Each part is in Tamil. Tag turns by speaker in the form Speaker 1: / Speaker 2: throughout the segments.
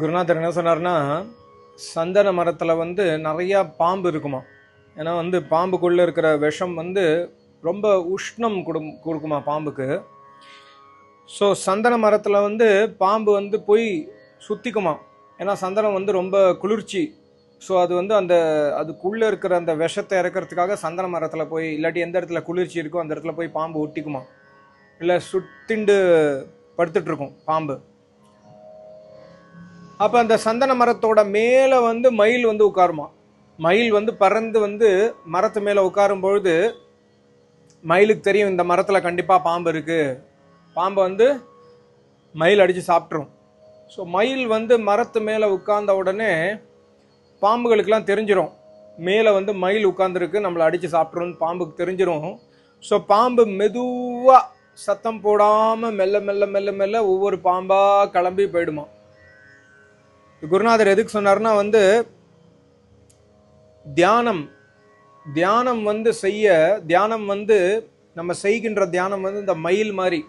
Speaker 1: குருநாதர் என்ன சொன்னார்னா சந்தன மரத்தில் வந்து நிறையா பாம்பு இருக்குமா? ஏன்னா வந்து பாம்புக்குள்ளே இருக்கிற விஷம் வந்து ரொம்ப உஷ்ணம் கொடு கொடுக்குமா பாம்புக்கு? ஸோ சந்தன மரத்தில் வந்து பாம்பு வந்து போய் சுற்றிக்குமா ஏன்னா சந்தனம் வந்து ரொம்ப குளிர்ச்சி. ஸோ அது வந்து அந்த அதுக்குள்ளே இருக்கிற அந்த விஷத்தை இறக்கிறதுக்காக சந்தன மரத்தில் போய் இல்லாட்டி எந்த இடத்துல குளிர்ச்சி இருக்கோ அந்த இடத்துல போய் பாம்பு ஒட்டிக்குமா? இல்லை சுத்திண்டு படுத்துட்ருக்கும் பாம்பு. அப்போ அந்த சந்தன மரத்தோட மேலே வந்து மயில் வந்து உட்காருமா? மயில் வந்து பறந்து வந்து மரத்து மேலே உட்காரும் பொழுது மயிலுக்கு தெரியும் இந்த மரத்தில் கண்டிப்பாக பாம்பு இருக்குது பாம்பை வந்து மயில் அடித்து சாப்பிட்ரும் ஸோ மயில் வந்து மரத்து மேலே உட்கார்ந்த உடனே பாம்புகளுக்கெல்லாம் தெரிஞ்சிடும் மேலே வந்து மயில் உட்காந்துருக்கு நம்மளை அடித்து சாப்பிட்ருன்னு பாம்புக்கு தெரிஞ்சிடும் ஸோ பாம்பு மெதுவாக சத்தம் போடாமல் மெல்ல மெல்ல மெல்ல மெல்ல ஒவ்வொரு பாம்பாக கிளம்பி போயிடுமா? குருநாதர் எதுக்கு சொன்னார்னா வந்து தியானம் தியானம் வந்து செய்ய தியானம் வந்து நம்ம செய்கின்ற தியானம் வந்து இந்த மயில் மாதிரி.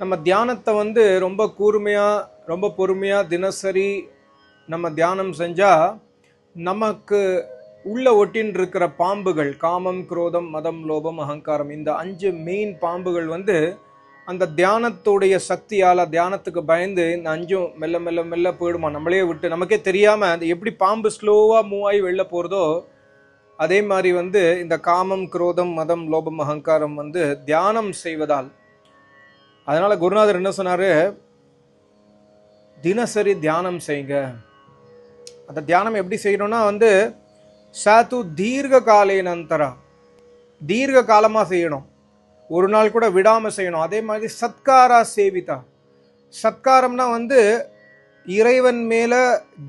Speaker 1: நம்ம தியானத்தை வந்து ரொம்ப கூர்மையாக ரொம்ப பொறுமையாக தினசரி நம்ம தியானம் செஞ்சால் நமக்கு உள்ள ஒட்டின்னு இருக்கிற பாம்புகள் காமம் குரோதம் மதம் லோபம் அகங்காரம் இந்த அஞ்சு மெயின் பாம்புகள் வந்து அந்த தியானத்துடைய சக்தியால் தியானத்துக்கு பயந்து இந்த அஞ்சும் மெல்ல மெல்ல மெல்ல போயிடுமா? நம்மளே விட்டு நமக்கே தெரியாமல் அந்த எப்படி பாம்பு ஸ்லோவாக மூவ் ஆகி வெளில போகிறதோ அதே மாதிரி வந்து இந்த காமம் குரோதம் மதம் லோபம் அகங்காரம் வந்து தியானம் செய்வதால். அதனால் குருநாதர் என்ன சொன்னார்? தினசரி தியானம் செய்யுங்க அந்த தியானம் எப்படி செய்யணும்னா வந்து சாத்து தீர்க்க காலேனந்தரா தீர்க்க காலமாக செய்யணும். ஒரு நாள் கூட விடாமல் செய்யணும். அதே மாதிரி சத்காரா சேவிதா. சத்காரம்னா வந்து இறைவன் மேலே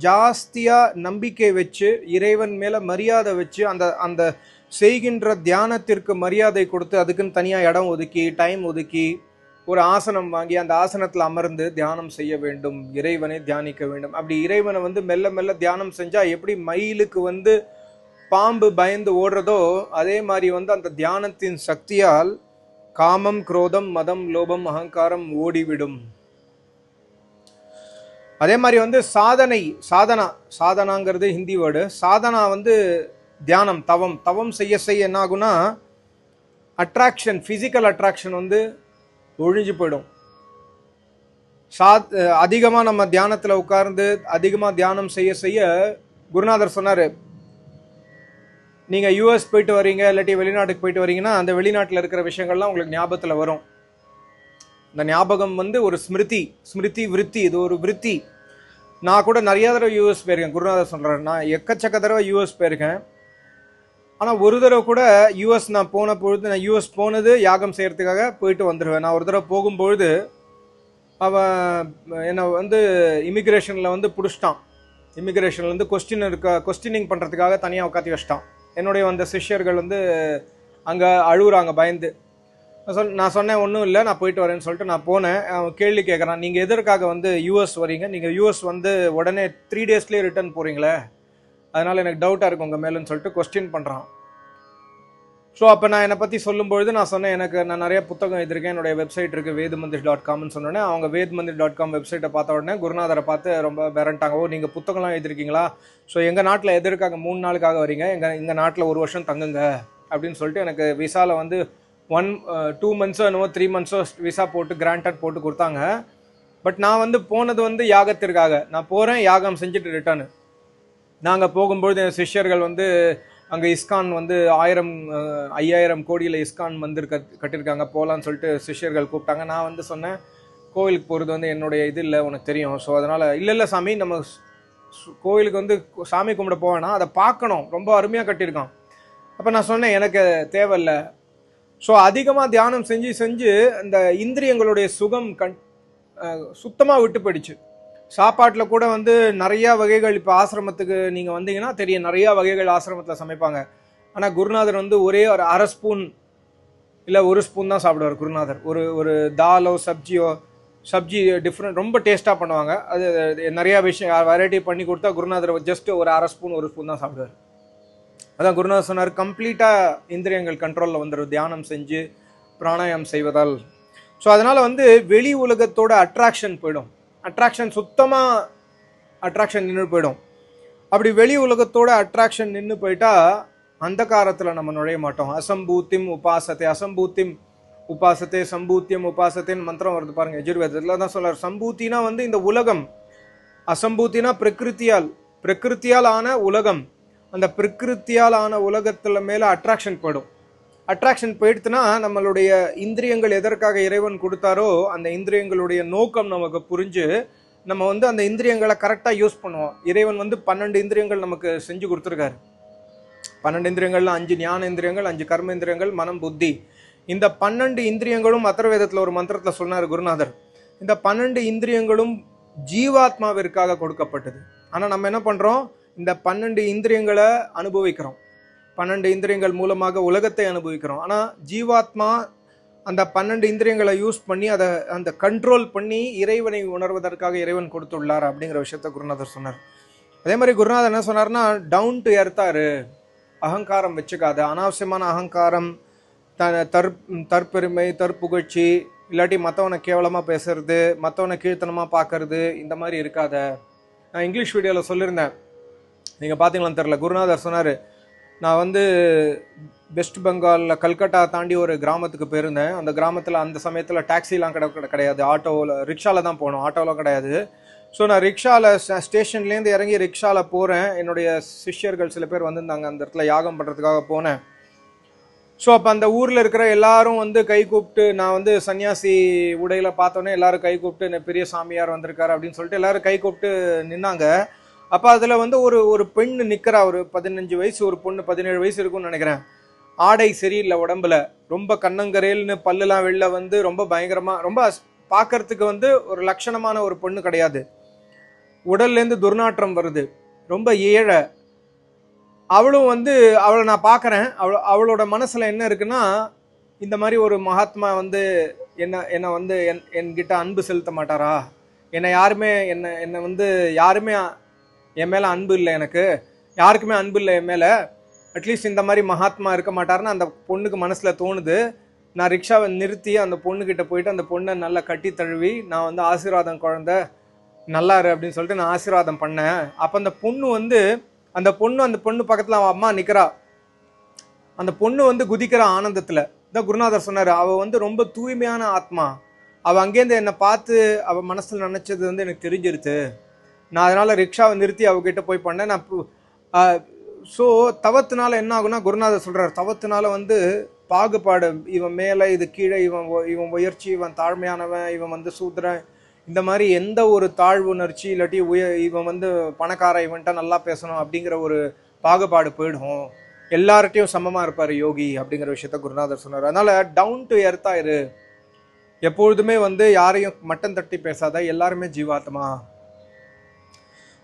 Speaker 1: ஜாஸ்தியாக நம்பிக்கை வச்சு இறைவன் மேலே மரியாதை வச்சு அந்த அந்த செய்கின்ற தியானத்திற்கு மரியாதை கொடுத்து அதுக்குன்னு தனியாக இடம் ஒதுக்கி டைம் ஒதுக்கி ஒரு ஆசனம் வாங்கி அந்த ஆசனத்தில் அமர்ந்து தியானம் செய்ய வேண்டும். இறைவனை தியானிக்க வேண்டும். அப்படி இறைவனை வந்து மெல்ல மெல்ல தியானம் செஞ்சால் எப்படி மயிலுக்கு வந்து பாம்பு பயந்து ஓடுறதோ அதே மாதிரி வந்து அந்த தியானத்தின் சக்தியால் காமம் குரோதம் மதம் லோபம் அகங்காரம் ஓடிவிடும். அதே மாதிரி வந்து சாதனை சாதனா சாதனாங்கிறது ஹிந்தி வேர்டு. சாதனா வந்து தியானம் தவம். தவம் செய்ய செய்ய என்ன ஆகுனா அட்ராக்ஷன் ஃபிசிக்கல் அட்ராக்ஷன் வந்து ஒழிஞ்சு போயிடும். சா அதிகமாக நம்ம தியானத்தில் உட்கார்ந்து அதிகமாக தியானம் செய்ய செய்ய குருநாதர் சொன்னார் நீங்கள் யூஎஸ் போயிட்டு வரீங்க இல்லாட்டி வெளிநாட்டுக்கு போயிட்டு வரீங்கன்னா அந்த வெளிநாட்டில் இருக்கிற விஷயங்கள்லாம் உங்களுக்கு ஞாபகத்தில் வரும். இந்த ஞாபகம் வந்து ஒரு ஸ்மிருதி ஸ்மிருதி விருத்தி இது ஒரு விருத்தி. நான் கூட நிறைய தடவை யூஎஸ் போயிருக்கேன். குருநாதர் சொல்கிறேன் நான் எக்கச்சக்க தடவை யூஎஸ் போயிருக்கேன். ஆனால் ஒரு தடவை கூட யூஎஸ் நான் போன பொழுது நான் யூஎஸ் போனது யாகம் செய்கிறதுக்காக போயிட்டு வந்துடுவேன் நான் ஒரு தடவை போகும்பொழுது அவன் என்னை வந்து இமிக்ரேஷனில் வந்து பிடிச்சிட்டான். இமிக்ரேஷனில் வந்து கொஸ்டின் இருக்க கொஸ்டினிங் பண்ணுறதுக்காக தனியாக உட்காத்தி வச்சிட்டான். என்னுடைய வந்த சிஷ்யர்கள் வந்து அங்கே அழுகுறாங்க பயந்து. நான் சொல் நான் சொன்னேன் ஒன்றும் இல்லை நான் போயிட்டு வரேன்னு சொல்லிட்டு நான் போனேன். அவன் கேள்வி கேட்குறான் நீங்கள் எதற்காக வந்து யூஎஸ் வரீங்க? நீங்கள் யூஎஸ் வந்து உடனே த்ரீ டேஸ்லேயே ரிட்டர்ன் போகிறீங்களே அதனால் எனக்கு டவுட்டாக இருக்கும் உங்கள் மேலேன்னு சொல்லிட்டு கொஸ்டின் பண்ணுறான் ஸோ அப்போ நான் என்னை பற்றி சொல்லும்பொழுது நான் சொன்னேன் எனக்கு நான் நிறைய புத்தகம் எழுதிருக்கேன் என்னுடைய வெப்சைட் இருக்குது வேது மந்திர் டாட் காம்னு சொன்னோடனே அவங்க வேத் மந்திர் டாட் காம் வெப்சைட்டை பார்த்த உடனே குருநாதரை பார்த்து ரொம்ப பெரண்டாங்க ஓ நீங்கள் புத்தகம்லாம் எழுதிருக்கீங்களா ஸோ எங்கள் நாட்டில் எதற்காக மூணு நாளுக்காக வரீங்க? எங்கள் எங்கள் நாட்டில் ஒரு வருஷம் தங்குங்க அப்படின்னு சொல்லிட்டு எனக்கு விசாவில் வந்து ஒன் டூ மந்த்ஸோ என்னவோ த்ரீ மந்த்ஸோ விசா போட்டு கிராண்டட் போட்டு கொடுத்தாங்க. பட் நான் வந்து போனது வந்து யாகத்திற்காக. நான் போகிறேன் யாகம் செஞ்சுட்டு ரிட்டர்னு நாங்கள் போகும்பொழுது என் சிஷ்யர்கள் வந்து அங்கே இஸ்கான் வந்து ஆயிரம் ஐயாயிரம் கோடியில் இஸ்கான் மந்திர் கட் கட்டியிருக்காங்க போகலான்னு சொல்லிட்டு சிஷ்யர்கள் கூப்பிட்டாங்க. நான் வந்து சொன்னேன் கோவிலுக்கு போகிறது வந்து என்னுடைய இது இல்லை உனக்கு தெரியும். ஸோ அதனால் இல்லை இல்லை சாமி நம்ம சு- கோவிலுக்கு வந்து சாமி கும்பிட போவேனா அதை பார்க்கணும். ரொம்ப அருமையாக கட்டியிருக்கான். அப்போ நான் சொன்னேன் எனக்கு தேவையில்லை. ஸோ அதிகமாக தியானம் செஞ்சு செஞ்சு அந்த இந்திரியங்களுடைய சுகம் கண் சுத்தமாக விட்டு போயிடுச்சு. சாப்பாட்டில் கூட வந்து நிறையா வகைகள் இப்போ ஆசிரமத்துக்கு நீங்கள் வந்தீங்கன்னா தெரியும் நிறையா வகைகள் ஆசிரமத்தில் சமைப்பாங்க. ஆனால் குருநாதர் வந்து ஒரே ஒரு அரை ஸ்பூன் இல்லை ஒரு ஸ்பூன் தான் சாப்பிடுவார் குருநாதர். ஒரு ஒரு தாலோ சப்ஜியோ சப்ஜி டிஃப்ரெண்ட் ரொம்ப டேஸ்ட்டாக பண்ணுவாங்க. அது நிறையா விஷயம் வெரைட்டி பண்ணி கொடுத்தா குருநாதர் ஜஸ்ட் ஒரு அரை ஸ்பூன் ஒரு ஸ்பூன் தான் சாப்பிடுவார். அதான் குருநாதர் சொன்னார் கம்ப்ளீட்டாக இந்திரியங்கள் கண்ட்ரோலில் வந்துடும் தியானம் செஞ்சு பிராணாயம் செய்வதால். ஸோ அதனால் வந்து வெளி உலகத்தோட அட்ராக்ஷன் போயிடும். அட்ராக்ஷன் சுத்தமாக அட்ராக்ஷன் நின்று போயிடும். அப்படி வெளி உலகத்தோட அட்ராக்ஷன் நின்று போயிட்டா அந்த காலத்தில் நம்ம நுழைய மாட்டோம். அசம்பூத்திம் உபாசத்தை அசம்பூத்திம் உபாசத்தை சம்பூத்தியம் உபாசத்தைன்னு மந்திரம் வருது பாருங்க எஜுர்வேதத்தில் தான் சொல்றாரு சம்பூத்தினா வந்து இந்த உலகம். அசம்பூத்தினா பிரகிருத்தியால் பிரகிருத்தியால் ஆன உலகம். அந்த பிரகிருத்தியால் ஆன உலகத்தில் மேலே அட்ராக்ஷன் போயிடும். அட்ராக்ஷன் போயிடுத்துன்னா நம்மளுடைய இந்திரியங்கள் எதற்காக இறைவன் கொடுத்தாரோ அந்த இந்திரியங்களுடைய நோக்கம் நமக்கு புரிஞ்சு நம்ம வந்து அந்த இந்திரியங்களை கரெக்டாக யூஸ் பண்ணுவோம். இறைவன் வந்து பன்னெண்டு இந்திரியங்கள் நமக்கு செஞ்சு கொடுத்துருக்காரு. பன்னெண்டு இந்திரியங்கள்ல அஞ்சு ஞான இந்திரியங்கள் அஞ்சு கர்ம இந்திரியங்கள் மனம் புத்தி. இந்த பன்னெண்டு இந்திரியங்களும் அத்தர்வேதத்தில் ஒரு மந்திரத்தில் சொன்னார் குருநாதர். இந்த பன்னெண்டு இந்திரியங்களும் ஜீவாத்மாவிற்காக கொடுக்கப்பட்டது. ஆனால் நம்ம என்ன பண்ணுறோம் இந்த பன்னெண்டு இந்திரியங்களை அனுபவிக்கிறோம். பன்னெண்டு இந்திரியங்கள் மூலமாக உலகத்தை அனுபவிக்கிறோம். ஆனால் ஜீவாத்மா அந்த பன்னெண்டு இந்திரியங்களை யூஸ் பண்ணி அதை அந்த கண்ட்ரோல் பண்ணி இறைவனை உணர்வதற்காக இறைவன் கொடுத்துள்ளார் அப்படிங்கிற விஷயத்த குருநாதர் சொன்னார். அதே மாதிரி குருநாதர் என்ன சொன்னார்னா டவுன் டு எர்த்தாரு அகங்காரம் வச்சுக்காத. அனாவசியமான அகங்காரம் த தற் தற்பெருமை தற்புகழ்ச்சி இல்லாட்டி மற்றவனை கேவலமாக பேசுறது மற்றவனை கீழ்த்தனமாக பார்க்கறது இந்த மாதிரி இருக்காத. நான் இங்கிலீஷ் வீடியோவில் சொல்லியிருந்தேன். நீங்கள் பார்த்தீங்களான்னு தெரில குருநாதர் சொன்னார் நான் வந்து வெஸ்ட் பெங்காலில் கல்கட்டா தாண்டி ஒரு கிராமத்துக்கு போயிருந்தேன். அந்த கிராமத்தில் அந்த சமயத்தில் டாக்ஸிலாம் கிட கிடையாது. ஆட்டோவில் ரிக்ஷாவில் தான் போகணும் ஆட்டோவில் கிடையாது. ஸோ நான் ரிக்ஷாவில் ஸ்டேஷன்லேருந்து இறங்கி ரிக்ஷாவில் போகிறேன் என்னுடைய சிஷ்யர்கள் சில பேர் வந்திருந்தாங்க. அந்த இடத்துல யாகம் பண்ணுறதுக்காக போனேன். ஸோ அப்போ அந்த ஊரில் இருக்கிற எல்லாரும் வந்து கை கூப்பிட்டு நான் வந்து சன்னியாசி உடையில் பார்த்தோன்னே எல்லாரும் கை கூப்பிட்டு "என்ன பெரிய சாமியார் வந்திருக்காரு அப்படின்னு சொல்லிட்டு எல்லாரும் கை கூப்பிட்டு நின்னாங்க. அப்போ அதில் வந்து ஒரு ஒரு பெண் நிற்கிறா ஒரு பதினஞ்சு வயசு ஒரு பொண்ணு பதினேழு வயசு இருக்கும்னு நினைக்கிறேன். ஆடை சரியில்லை உடம்புல. ரொம்ப கண்ணங்கரேல்னு பல்லுலாம் வெளில வந்து ரொம்ப பயங்கரமா ரொம்ப பார்க்கறதுக்கு வந்து ஒரு லட்சணமான ஒரு பொண்ணு கிடையாது. உடல்லேருந்து துர்நாற்றம் வருது. ரொம்ப ஏழை. அவளும் வந்து அவளை நான் பார்க்குறேன் அவள் அவளோட மனசில் என்ன இருக்குன்னா இந்த மாதிரி ஒரு மகாத்மா வந்து என்ன என்னை வந்து என் என்கிட்ட அன்பு செலுத்த மாட்டாரா? என்னை யாருமே என்னை என்னை வந்து யாருமே என் மேலே அன்பு இல்லை எனக்கு. யாருக்குமே அன்பு இல்லை என் மேலே. அட்லீஸ்ட் இந்த மாதிரி மகாத்மா இருக்க மாட்டாருன்னு அந்த பொண்ணுக்கு மனசில் தோணுது. நான் ரிக்ஷாவை நிறுத்தி அந்த பொண்ணுக்கிட்ட போயிட்டு அந்த பொண்ணை நல்லா கட்டி தழுவி நான் வந்து ஆசீர்வாதம் குழந்த நல்லா இரு அப்படின்னு சொல்லிட்டு நான் ஆசீர்வாதம் பண்ணேன். அப்போ அந்த பொண்ணு வந்து அந்த பொண்ணு அந்த பொண்ணு பக்கத்தில் அவன் அம்மா நிற்கிறா அந்த பொண்ணு வந்து குதிக்கிற ஆனந்தத்தில். தான் குருநாதர் சொன்னார் அவள் வந்து ரொம்ப தூய்மையான ஆத்மா. அவள் அங்கேருந்து என்னை பார்த்து அவள் மனசில் நினச்சது வந்து எனக்கு தெரிஞ்சிருச்சு. நான் அதனால் ரிக்ஷாவை நிறுத்தி அவகிட்ட போய் பண்ணேன். நான் ஸோ தவத்தினால என்ன ஆகும்னா குருநாதர் சொல்கிறார் தவத்தினால வந்து பாகுபாடு இவன் மேலே இது கீழே இவன் இவன் உயர்ச்சி இவன் தாழ்மையானவன் இவன் வந்து சூத்திரன் இந்த மாதிரி எந்த ஒரு தாழ்வு உணர்ச்சி இல்லாட்டி உய இவன் வந்து பணக்கார இவன்ட்ட நல்லா பேசணும் அப்படிங்கிற ஒரு பாகுபாடு போயிடும். எல்லார்ட்டையும் சமமாக இருப்பார் யோகி அப்படிங்கிற விஷயத்த குருநாதர் சொன்னார். அதனால் டவுன் டு எர்த்தா இரு. எப்பொழுதுமே வந்து யாரையும் மட்டம் தட்டி பேசாத எல்லாருமே ஜீவாத்மா.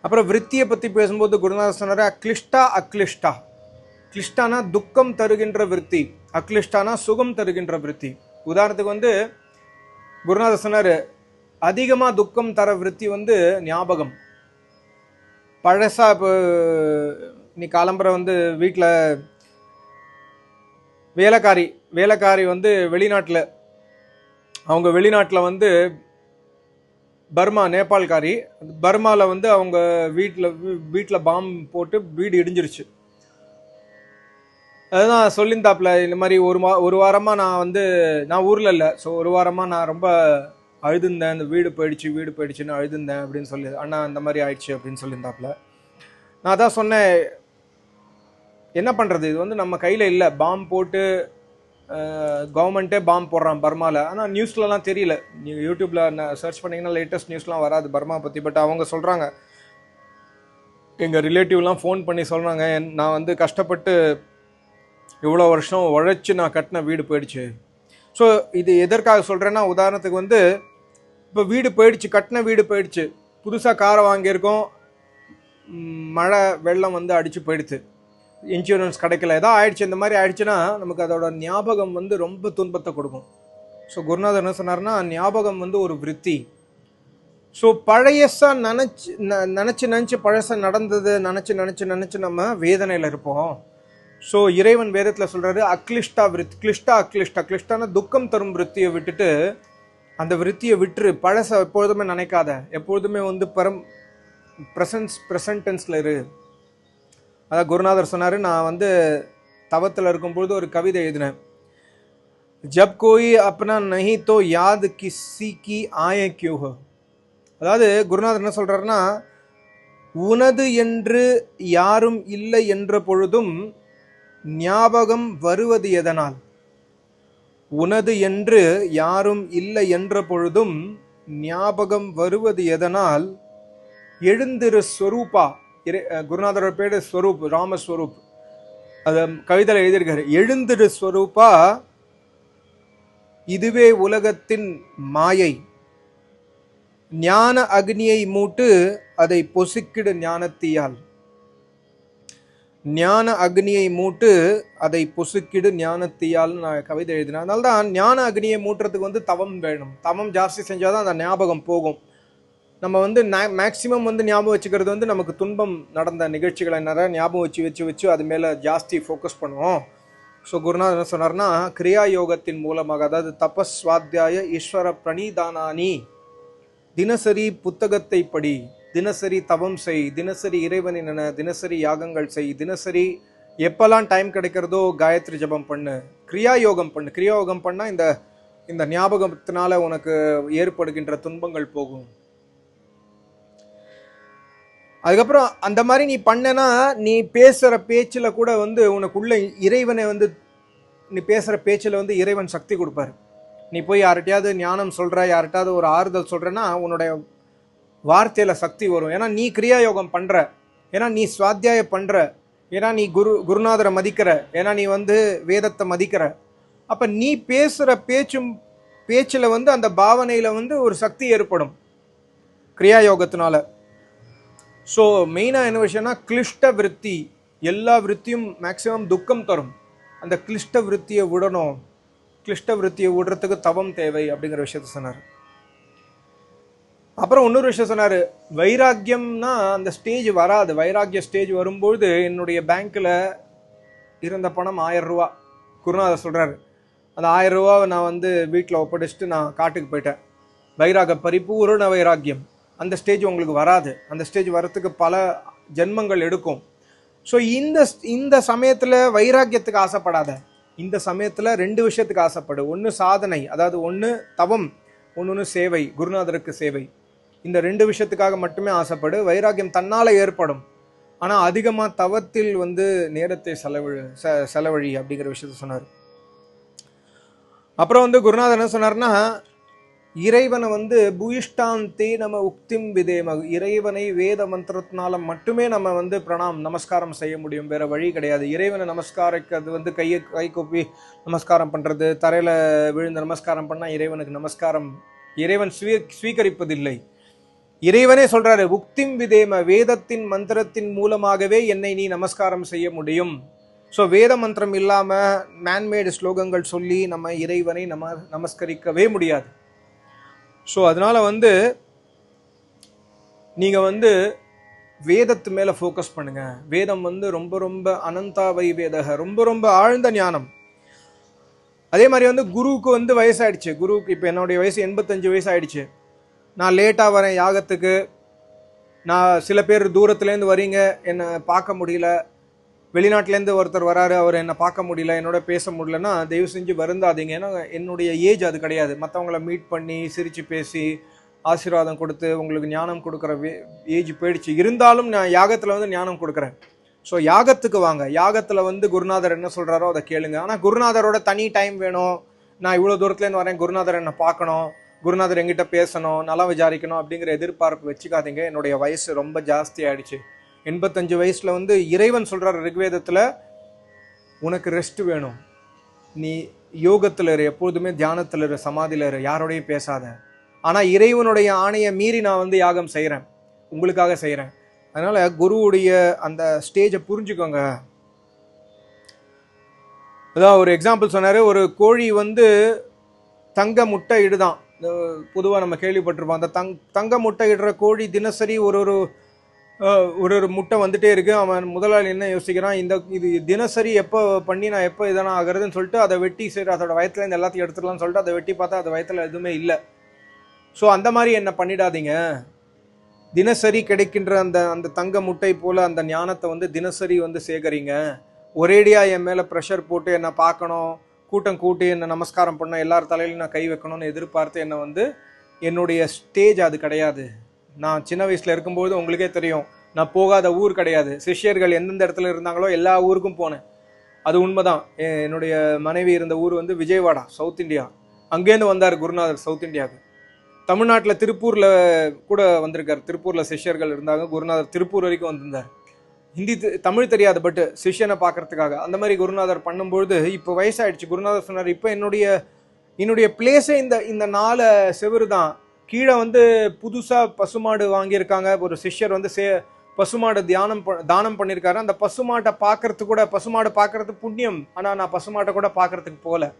Speaker 1: அப்புறம் விருத்தியை பற்றி பேசும்போது குருநாதர் சொன்னார் அக்லிஷ்டா அக்லிஷ்டா. கிளிஷ்டானா துக்கம் தருகின்ற விருத்தி அக்லிஷ்டானா சுகம் தருகின்ற விருத்தி. உதாரணத்துக்கு வந்து குருநாதர் சொன்னார் அதிகமாக துக்கம் தர விருத்தி வந்து ஞாபகம். பழசா இப்போ நீ காலம்புரை வந்து வீட்டில் வேலைக்காரி வேலைக்காரி வந்து வெளிநாட்டில் அவங்க வெளிநாட்டில் வந்து பர்மா நேபாள்காரி. பர்மாவில் வந்து அவங்க வீட்டில் வீட்டில் பாம் போட்டு வீடு இடிஞ்சிருச்சு. அதுதான் சொல்லியிருந்தாப்புல இந்த மாதிரி ஒரு மா ஒரு வாரமாக நான் வந்து நான் ஊரில் இல்லை. ஸோ ஒரு வாரமாக நான் ரொம்ப அழுதுந்தேன். இந்த வீடு போயிடுச்சு வீடு போயிடுச்சுன்னு அழுதுந்தேன் அப்படின்னு சொல்லி அண்ணா அந்த மாதிரி ஆயிடுச்சு அப்படின்னு சொல்லியிருந்தாப்புல. நான் அதான் சொன்னேன் என்ன பண்ணுறது இது வந்து நம்ம கையில் இல்லை. பாம் போட்டு கவர்மெண்ட்டே பாம்பு போடுறான் பர்மாவில் ஆனால் நியூஸ்லலாம் தெரியல. நீங்கள் யூடியூப்பில் சர்ச் பண்ணிங்கன்னா லேட்டஸ்ட் நியூஸ்லாம் வராது பர்மா பற்றி பட் அவங்க சொல்கிறாங்க எங்கள் ரிலேட்டிவ்லாம் ஃபோன் பண்ணி சொல்கிறாங்க நான் வந்து கஷ்டப்பட்டு இவ்வளோ வருஷம் உழைச்சி நான் கட்டின வீடு போயிடுச்சு. ஸோ இது எதற்காக சொல்கிறேன்னா உதாரணத்துக்கு வந்து இப்போ வீடு போயிடுச்சு கட்டின வீடு போயிடுச்சு. புதுசாக காரை வாங்கியிருக்கோம். மழை வெள்ளம் வந்து அடித்து போயிடுச்சு. இன்சூரன்ஸ் கிடைக்கல. ஏதோ ஆயிடுச்சு இந்த மாதிரி ஆயிடுச்சுன்னா நமக்கு அதோட ஞாபகம் வந்து ரொம்ப துன்பத்தை கொடுக்கும். ஸோ குருநாதர் என்ன சொன்னார்னா ஞாபகம் வந்து ஒரு விருத்தி. ஸோ பழையசாக நினச்சி நினச்சி நினச்சி பழசாக நடந்தது நினச்சி நினச்சி நினச்சி நம்ம வேதனையில் இருப்போம். ஸோ இறைவன் வேதத்தில் சொல்கிறாரு அக்லிஷ்டா விருத் கிளிஷ்டா அக்லிஷ்டா. கிளிஷ்டான துக்கம் தரும் விருத்தியை விட்டுட்டு அந்த விருத்தியை விட்டுரு. பழச எப்பொழுதுமே நினைக்காத. எப்பொழுதுமே வந்து பரம் ப்ரெசன்ஸ் ப்ரெசன்டென்ஸில் இரு. அதான் குருநாதர் சொன்னார் நான் வந்து தவத்தில் இருக்கும்பொழுது ஒரு கவிதை எழுதினேன். ஜப் கோய் அப்பனா நஹி தோ யாது கிசி கி ஆய கியூஹோ அதாவது குருநாதர் என்ன சொல்கிறாருன்னா உனது என்று யாரும் இல்லை என்ற பொழுதும் ஞாபகம் வருவது எதனால்? உனது என்று யாரும் இல்லை என்ற பொழுதும் ஞாபகம் வருவது எதனால்? எழுந்திரு ஸ்வரூபா இறை- குருநாதரோட பேர் ஸ்வரூப் ராமஸ்வரூப். அதை கவிதையில் எழுதியிருக்காரு. எழுந்துடு ஸ்வரூப்பா இதுவே உலகத்தின் மாயை. ஞான அக்னியை மூட்டு அதை பொசுக்கிடு ஞானத்தியால். ஞான அக்னியை மூட்டு அதை பொசுக்கிடு ஞானத்தியால் நான் கவிதை எழுதினேன். அதனால தான் ஞான அக்னியை மூட்டுறதுக்கு வந்து தவம் வேணும். தவம் ஜாஸ்தி செஞ்சால் தான் அந்த ஞாபகம் போகும். நம்ம வந்து மேக்சிமம் வந்து ஞாபகம் வச்சுக்கிறது வந்து நமக்கு துன்பம் நடந்த நிகழ்ச்சிகளை நிறைய ஞாபகம் வச்சு வச்சு வச்சு அது மேலே ஜாஸ்தி ஃபோக்கஸ் பண்ணுவோம். ஸோ குருநாத் என்ன சொன்னார்னா கிரியா யோகத்தின் மூலமாக அதாவது தபஸ் சுவாத்தியாய ஈஸ்வர பிரணீதானானி தினசரி புத்தகத்தை படி தினசரி தவம் செய் தினசரி இறைவனை நின தினசரி யாகங்கள் செய் தினசரி எப்பெல்லாம் டைம் கிடைக்கிறதோ காயத்ரி ஜபம் பண்ணு கிரியா யோகம் பண்ணு. கிரியா யோகம் பண்ணால் இந்த இந்த ஞாபகத்தினால உனக்கு ஏற்படுகின்ற துன்பங்கள் போகும். அதுக்கப்புறம் அந்த மாதிரி நீ பண்ணனா நீ பேசுகிற பேச்சில் கூட வந்து உனக்குள்ள இறைவனை வந்து நீ பேசுகிற பேச்சில் வந்து இறைவன் சக்தி கொடுப்பாரு. நீ போய் யார்கிட்டயாவது ஞானம் சொல்கிற யார்கிட்டயாவது ஒரு ஆறுதல் சொல்கிறேன்னா உன்னுடைய வார்த்தையில் சக்தி வரும். ஏன்னா நீ கிரியா யோகம் பண்ணுற ஏன்னா நீ சுவாத்தியாயம் பண்ணுற ஏன்னா நீ குரு குருநாதரை மதிக்கிற ஏன்னா நீ வந்து வேதத்தை மதிக்கிற. அப்போ நீ பேசுகிற பேச்சும் பேச்சில் வந்து அந்த பாவனையில் வந்து ஒரு சக்தி ஏற்படும். கிரியா யோகத்தினால ஸோ மெயினாக என்ன விஷயம்னா கிளிஷ்ட விருத்தி. எல்லா விருத்தியும் மேக்சிமம் துக்கம் தரும். அந்த கிளிஷ்ட விருத்தியை விடணும். கிளிஷ்ட விருத்தியை விடுறதுக்கு தவம் தேவை அப்படிங்கிற விஷயத்த சொன்னார். அப்புறம் இன்னொரு விஷயம் சொன்னார். வைராக்கியம்னா அந்த ஸ்டேஜ் வராது. வைராக்கிய ஸ்டேஜ் வரும்பொழுது என்னுடைய பேங்க்கில் இருந்த பணம் ஆயிரம் ரூபா. குருநாதர் சொல்கிறார் அந்த ஆயிரம் ரூபாவை நான் வந்து வீட்டில் ஒப்படைச்சிட்டு நான் காட்டுக்கு போயிட்டேன். வைராக பரிபூரண வைராக்கியம். அந்த ஸ்டேஜ் உங்களுக்கு வராது. அந்த ஸ்டேஜ் வரத்துக்கு பல ஜென்மங்கள் எடுக்கும். ஸோ இந்த இந்த சமயத்தில் வைராக்கியத்துக்கு ஆசைப்படாத. இந்த சமயத்தில் ரெண்டு விஷயத்துக்கு ஆசைப்படு. ஒன்று சாதனை அதாவது ஒன்று தவம் ஒன்று சேவை குருநாதருக்கு சேவை. இந்த ரெண்டு விஷயத்துக்காக மட்டுமே ஆசைப்படு. வைராக்கியம் தன்னால் ஏற்படும். ஆனால் அதிகமாக தவத்தில் வந்து நேரத்தை செலவழி ச செலவழி அப்படிங்கிற விஷயத்த சொன்னார். அப்புறம் வந்து குருநாதர் என்ன சொன்னார்னா இறைவனை வந்து பூயிஷ்டாந்தே நம்ம உக்திம் விதேம இறைவனை வேத மந்திரத்தினால மட்டுமே நம்ம வந்து பிரணாம் நமஸ்காரம் செய்ய முடியும். வேற வழி கிடையாது. இறைவனை நமஸ்காரிக்கிறது வந்து கையை கை கொப்பி நமஸ்காரம் பண்ணுறது தரையில் விழுந்து நமஸ்காரம் பண்ணால் இறைவனுக்கு நமஸ்காரம் இறைவன் ஸ்வீ ஸ்வீகரிப்பதில்லை. இறைவனே சொல்கிறாரு உக்திம் விதேம வேதத்தின் மந்திரத்தின் மூலமாகவே என்னை நீ நமஸ்காரம் செய்ய முடியும். ஸோ வேத மந்திரம் இல்லாமல் மேன்மேடு ஸ்லோகங்கள் சொல்லி நம்ம இறைவனை நம நமஸ்கரிக்கவே முடியாது. ஸோ அதனால வந்து நீங்கள் வந்து வேதத்து மேலே ஃபோக்கஸ் பண்ணுங்க. வேதம் வந்து ரொம்ப ரொம்ப அனந்தாவை வேதக ரொம்ப ரொம்ப ஆழ்ந்த ஞானம். அதே மாதிரி வந்து குருவுக்கு வந்து வயசாயிடுச்சு. குருவுக்கு இப்போ என்னுடைய வயசு எண்பத்தஞ்சு வயசு ஆயிடுச்சு நான் லேட்டாக வரேன் யாகத்துக்கு. நான் சில பேர் தூரத்துலேருந்து வரீங்க. என்னை பார்க்க முடியல. வெளிநாட்டிலேருந்து ஒருத்தர் வராரு அவர் என்னை பார்க்க முடியல என்னோட பேச முடியலன்னா தயவு செஞ்சு வருந்தாதீங்க. ஏன்னா என்னுடைய ஏஜ் அது கிடையாது. மற்றவங்கள மீட் பண்ணி சிரித்து பேசி ஆசீர்வாதம் கொடுத்து உங்களுக்கு ஞானம் கொடுக்குற ஏஜ் போயிடுச்சு. இருந்தாலும் நான் யாகத்தில் வந்து ஞானம் கொடுக்குறேன். ஸோ யாகத்துக்கு வாங்க. யாகத்தில் வந்து குருநாதர் என்ன சொல்கிறாரோ அதை கேளுங்க. ஆனால் குருநாதரோட தனி டைம் வேணும். நான் இவ்வளோ தூரத்துலேருந்து வரேன் குருநாதர் என்னை பார்க்கணும். குருநாதர் எங்கிட்ட பேசணும் நல்லா விசாரிக்கணும் அப்படிங்கிற எதிர்பார்ப்பு வச்சுக்காதீங்க. என்னுடைய வயசு ரொம்ப ஜாஸ்தி ஆயிடுச்சு. எண்பத்தஞ்சு வயசில் வந்து இறைவன் சொல்கிறார் ரிக்வேதத்தில் உனக்கு ரெஸ்ட் வேணும். நீ யோகத்தில் இரு எப்பொழுதுமே தியானத்தில் இரு சமாதியில் இரு யாரோடையும் பேசாத. ஆனால் இறைவனுடைய ஆணையை மீறி நான் வந்து யாகம் செய்கிறேன் உங்களுக்காக செய்கிறேன் அதனால் குருவுடைய அந்த ஸ்டேஜை புரிஞ்சுக்கோங்க. அதான் ஒரு எக்ஸாம்பிள் சொன்னார் ஒரு கோழி வந்து தங்க முட்டை இடுதான். பொதுவாக நம்ம கேள்விப்பட்டிருப்போம் அந்த தங் தங்க முட்டை இடுற கோழி தினசரி ஒரு ஒரு ஒரு ஒரு முட்டை வந்துட்டே இருக்கு. அவன் முதலாளி என்ன யோசிக்கிறான் இந்த இது தினசரி எப்போ பண்ணி நான் எப்போ இதெல்லாம் ஆகுறதுன்னு சொல்லிட்டு அதை வெட்டி சரி அதோட வயத்துல இருந்து எல்லாத்தையும் எடுத்துடலாம்னு சொல்லிட்டு அதை வெட்டி பார்த்தா அது வயத்துல எதுவுமே இல்லை. ஸோ அந்த மாதிரி என்ன பண்ணிடாதீங்க. தினசரி கிடைக்கின்ற அந்த அந்த தங்க முட்டை போல அந்த ஞானத்தை வந்து தினசரி வந்து சேகரிங்க. ஒரேடியா என் மேல ப்ரெஷர் போட்டு என்னை பார்க்கணும் கூட்டம் கூட்டி என்னை நமஸ்காரம் பண்ண எல்லார் தலையிலும் நான் கை வைக்கணும்னு எதிர்பார்த்து என்னை வந்து என்னுடைய ஸ்டேஜ் அது கிடையாது. நான் சின்ன வயசில் இருக்கும்போது உங்களுக்கே தெரியும் நான் போகாத ஊர் கிடையாது. சிஷ்யர்கள் எந்தெந்த இடத்துல இருந்தாங்களோ எல்லா ஊருக்கும் போனேன். அது உண்மைதான். என்னுடைய மனைவி இருந்த ஊர் வந்து விஜயவாடா சவுத் இந்தியா. அங்கேருந்து வந்தார் குருநாதர் சவுத் இந்தியாவுக்கு. தமிழ்நாட்டில் திருப்பூரில் கூட வந்திருக்கார். திருப்பூரில் சிஷ்யர்கள் இருந்தாங்க. குருநாதர் திருப்பூர் வரைக்கும் வந்திருந்தார். ஹிந்தி தமிழ் தெரியாது பட் சிஷ்யனை பார்க்கறதுக்காக அந்த மாதிரி குருநாதர் பண்ணும்பொழுது இப்போ வயசாயிடுச்சு. குருநாதர் சொன்னார் இப்போ என்னுடைய என்னுடைய பிளேஸே இந்த இந்த நாலு செவரு தான் கீழே வந்து புதுசாக பசுமாடு வாங்கியிருக்காங்க. ஒரு சிஷ்யர் வந்து சே பசுமாடு தியானம் ப- தானம் பண்ணியிருக்காரு. அந்த பசுமாட்டை பார்க்கறதுக்கு கூட பசுமாடு பார்க்கறது புண்ணியம். ஆனால் நான் பசுமாட்டை கூட பார்க்கறதுக்கு போகல.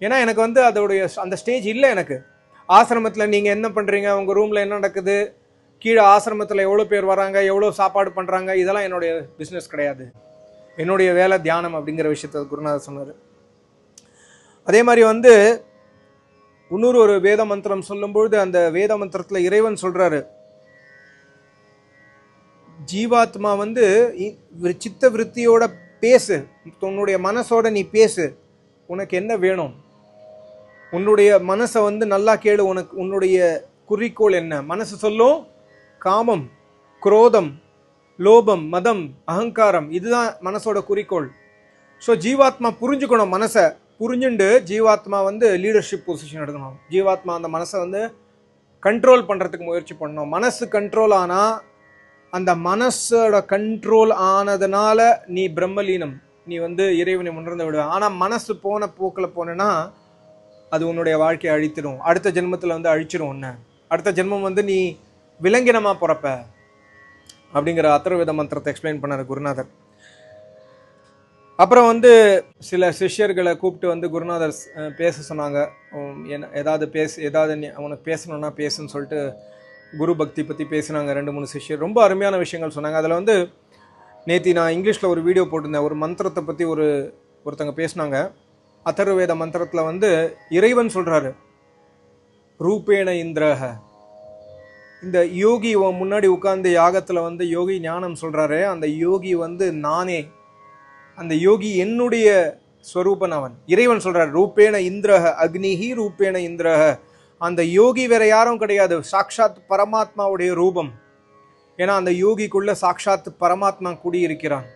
Speaker 1: ஏன்னா எனக்கு வந்து அதோடைய அந்த ஸ்டேஜ் இல்லை எனக்கு. ஆசிரமத்தில் நீங்கள் என்ன பண்ணுறீங்க உங்கள் ரூமில் என்ன நடக்குது? கீழே ஆசிரமத்தில் எவ்வளோ பேர் வராங்க? எவ்வளோ சாப்பாடு பண்ணுறாங்க இதெல்லாம் என்னுடைய பிஸ்னஸ் கிடையாது. என்னுடைய வேலை தியானம் அப்படிங்கிற விஷயத்த குருநாதர் சொன்னார். அதே மாதிரி வந்து இன்னொரு ஒரு வேத மந்திரம் சொல்லும்பொழுது அந்த வேத மந்திரத்தில் இறைவன் சொல்றாரு. ஜீவாத்மா வந்து இ- சித்த விருத்தியோட பேசு. உன்னுடைய மனசோட நீ பேசு. உனக்கு என்ன வேணும்? உன்னுடைய மனசை வந்து நல்லா கேளு. உனக்கு உன்னுடைய குறிக்கோள் என்ன? மனசு சொல்லும் காமம் குரோதம் லோபம் மதம் அகங்காரம். இதுதான் மனசோட குறிக்கோள். ஸோ ஜீவாத்மா புரிஞ்சுக்கணும் மனசை. புரிஞ்சுண்டு ஜீவாத்மா வந்து லீடர்ஷிப் பொசிஷன் எடுக்கணும். ஜீவாத்மா அந்த மனசை வந்து கண்ட்ரோல் பண்ணுறதுக்கு முயற்சி பண்ணணும். மனசு கண்ட்ரோல் ஆனால் அந்த மனசோட கண்ட்ரோல் ஆனதுனால நீ பிரம்மலீனம் நீ வந்து இறைவனை உணர்ந்து விடுவ. ஆனால் மனசு போன போக்கில் போனேன்னா அது உன்னுடைய வாழ்க்கையை அழித்திடும். அடுத்த ஜென்மத்தில் வந்து அழிச்சிடும் உன்னை. அடுத்த ஜென்மம் வந்து நீ விலங்கினமாக பிறப்ப. அப்படிங்கிற அத்தர்வேத மந்திரத்தை எக்ஸ்பிளைன் பண்ணார் குருநாதர். அப்புறம் வந்து சில சிஷ்யர்களை கூப்பிட்டு வந்து குருநாதர் பேச சொன்னாங்க. என்ன ஏதாவது பேசு ஏதாவது அவனுக்கு பேசணும்னா பேசுன்னு சொல்லிட்டு குரு பக்தி பற்றி பேசினாங்க ரெண்டு மூணு சிஷ்யர். ரொம்ப அருமையான விஷயங்கள் சொன்னாங்க. அதில் வந்து நேத்தி நான் இங்கிலீஷில் ஒரு வீடியோ போட்டிருந்தேன். ஒரு மந்திரத்தை பற்றி ஒரு ஒருத்தங்க பேசினாங்க. அதர்வேத மந்திரத்தில் வந்து இறைவன் சொல்கிறாரு ரூபேண இந்திரக இந்த யோகி முன்னாடி உட்கார்ந்து யாகத்தில் வந்து யோகி ஞானம் சொல்கிறாரு அந்த யோகி வந்து நானே அந்த யோகி என்னுடைய ஸ்வரூபன் அவன். இறைவன் சொல்றார் ரூபேண இந்திரஹ அக்னிஹி ரூபேண இந்திரஹ. அந்த யோகி வேற யாரும் கிடையாது. சாக்ஷாத் பரமாத்மாவுடைய ரூபம். ஏன்னா அந்த யோகிக்குள்ள சாக்ஷாத் பரமாத்மா கூடியிருக்கிறான்.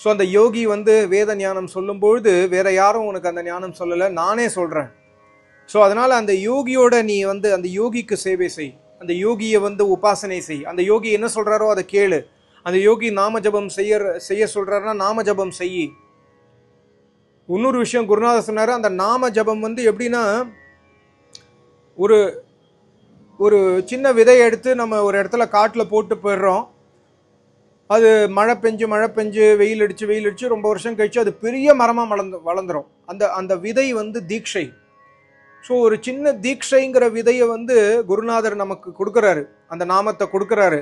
Speaker 1: ஸோ அந்த யோகி வந்து வேத ஞானம் சொல்லும்பொழுது வேற யாரும் உனக்கு அந்த ஞானம் சொல்லலை நானே சொல்றேன். ஸோ அதனால அந்த யோகியோட நீ வந்து அந்த யோகிக்கு சேவை செய். அந்த யோகியை வந்து உபாசனை செய். அந்த யோகி என்ன சொல்றாரோ அதை கேளு. அந்த யோகி நாம ஜபம் செய்ய செய்ய சொல்றாருன்னா நாம ஜபம் செய் இன்னொரு விஷயம் குருநாதர் சொன்னார் அந்த நாம ஜபம் வந்து எப்படின்னா ஒரு ஒரு சின்ன விதையை எடுத்து நம்ம ஒரு இடத்துல காட்டில் போட்டு போயிடுறோம். அது மழை பெஞ்சு மழை பெஞ்சு வெயில் அடித்து வெயில் அடிச்சு ரொம்ப வருஷம் கழிச்சு அது பெரிய மரமாக வளர்ந்து வளர்ந்துரும். அந்த அந்த விதை வந்து தீட்சை. ஸோ ஒரு சின்ன தீட்சைங்கிற விதையை வந்து குருநாதர் நமக்கு கொடுக்குறாரு. அந்த நாமத்தை கொடுக்குறாரு.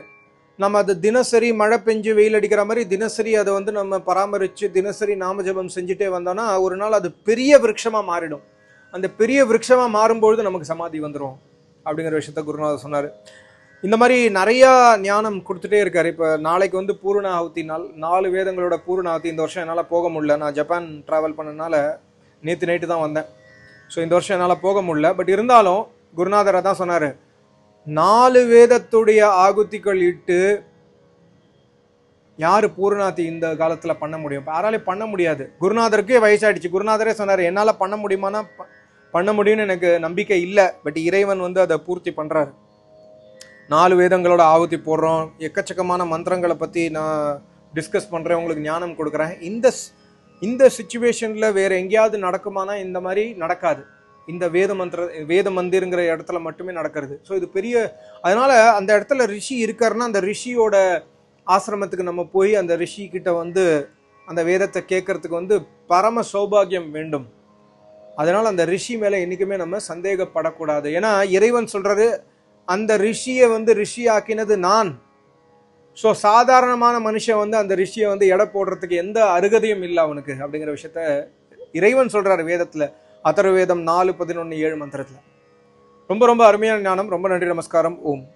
Speaker 1: நம்ம அது தினசரி மழை பெஞ்சு வெயில் அடிக்கிற மாதிரி தினசரி அதை வந்து நம்ம பராமரித்து தினசரி நாமஜபம் செஞ்சுட்டே வந்தோம்னா ஒரு நாள் அது பெரிய விருட்சமாக மாறிடும். அந்த பெரிய விரக்ஷமாக மாறும்பொழுது நமக்கு சமாதி வந்துடும் அப்படிங்கிற விஷயத்த குருநாதர் சொன்னார். இந்த மாதிரி நிறையா ஞானம் கொடுத்துட்டே இருக்கார். இப்போ நாளைக்கு வந்து பூரண ஆகுதி நாள் நாலு வேதங்களோட பூரண ஆகுதி இந்த வருஷம் என்னால் போக முடியல. நான் ஜப்பான் ட்ராவல் பண்ணனால நேற்று நைட்டு தான் வந்தேன். ஸோ இந்த வருஷம் என்னால் போக முடியல. பட் இருந்தாலும் குருநாதரை தான் சொன்னார். நாலு வேதத்துடைய ஆகுத்திகள் இட்டு யார் பூர்ணாத்தி இந்த காலத்தில் பண்ண முடியும்? இப்போ யாராலையும் பண்ண முடியாது. குருநாதருக்கே வயசாயிடுச்சு. குருநாதரே சொன்னார் என்னால் பண்ண முடியுமானா பண்ண முடியும்னு எனக்கு நம்பிக்கை இல்லை. பட் இறைவன் வந்து அதை பூர்த்தி பண்ணுறாரு நாலு வேதங்களோட ஆகுதி போடுறோம். எக்கச்சக்கமான மந்திரங்களை பற்றி நான் டிஸ்கஸ் பண்ணுறேன் உங்களுக்கு ஞானம் கொடுக்குறேன். இந்த இந்த சுச்சுவேஷனில் வேறு எங்கேயாவது நடக்குமானா இந்த மாதிரி நடக்காது. இந்த வேத மந்திர வேத மந்திருங்கிற இடத்துல மட்டுமே நடக்கிறது. ஸோ இது பெரிய அதனால அந்த இடத்துல ரிஷி இருக்காருன்னா அந்த ரிஷியோட ஆசிரமத்துக்கு நம்ம போய் அந்த ரிஷி கிட்ட வந்து அந்த வேதத்தை கேட்கறதுக்கு வந்து பரம சௌபாகியம் வேண்டும். அதனால் அந்த ரிஷி மேலே என்றைக்குமே நம்ம சந்தேகப்படக்கூடாது. ஏன்னா இறைவன் சொல்றாரு அந்த ரிஷியை வந்து ரிஷி ஆக்கினது நான். ஸோ சாதாரணமான மனுஷன் வந்து அந்த ரிஷியை வந்து எடை போடுறதுக்கு எந்த அருகதையும் இல்லை அவனுக்கு அப்படிங்கிற விஷயத்த இறைவன் சொல்கிறாரு வேதத்தில். அதர்வேதம் நாலு பதினொன்று ஏழு மந்திரத்துல. ரொம்ப ரொம்ப அருமையான ஞானம் ரொம்ப நன்றி நமஸ்காரம். ஓம்.